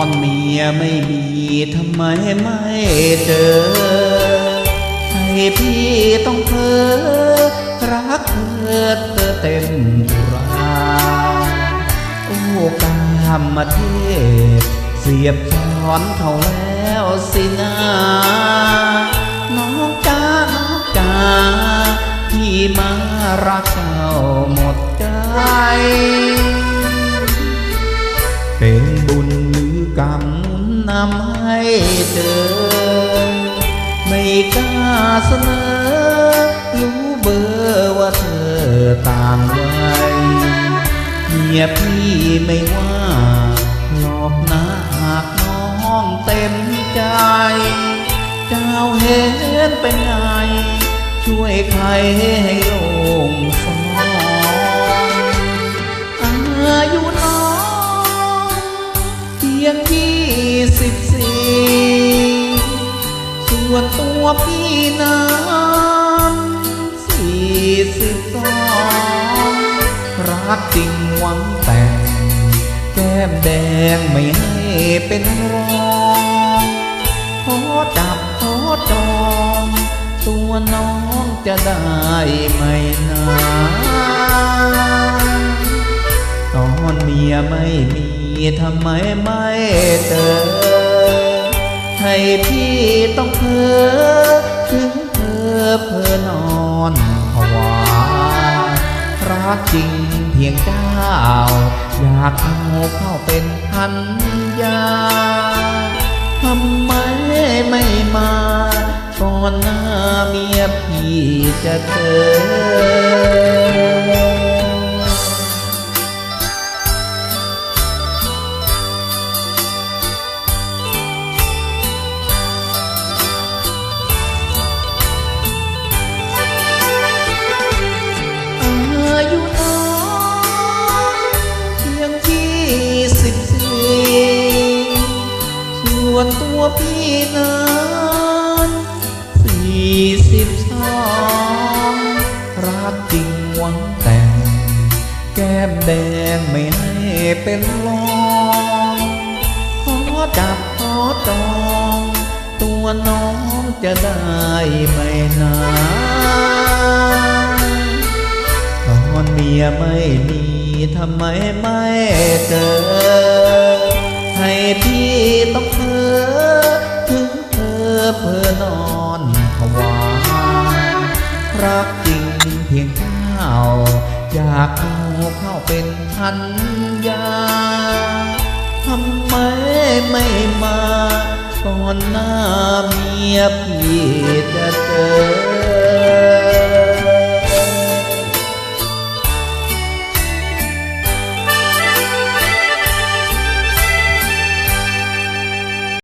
อนเมียไม่มีทำไมไม่เจอ ให้พี่ต้องเพ้อรักเธอเธอเต็มอุราโอ้กามาเทพเสียบช้อนเขาแล้วสินาน้องจ้าน้องจ้าที่มารักเจ้าหมดใจ เป็นบุญ นำให้เจอไม่กล้าเสนอ รู้เบอร์ว่าเธอต่างวัยเมียพี่ไม่ว่าหลอกนะหากน้องเต็มใจ เจ้าเห็นเป็นไง ช่วยใครให้โล่งสมองอายุน้องเพียงยี่ วนตัวพี่นั้นสี่สิบสองรักจริงหวังแต่งแก้มแดงไม่ให้เป็นรองขอจับขอจองตัวน้องจะได้ไหมนะตอนเมียไม่มีทำไมไม่เจอ ให้พี่ต้องเพ้อถึงเธอเพ้อนอนภาวารักจริงเพียงเจ้า อยากเอาเข้าเป็นพันยาทำไมไม่มาก่อนหน้าเมียพี่จะเจอ ตัวพี่นั้นสี่สิบสองรักจริงหวังแต่ง แก้มแดงไม่ให้เป็นรองขอจับขอจอง ตัวน้องจะได้ไหมนานตอนเมียไม่มีทำไมไม่เจอให้พี่ต้อง รักจริงเพียงเจ้า อยากเอาเข้าเป็นพันยาทำไมไม่มาก่อนหน้าเมียพี่จะเจอ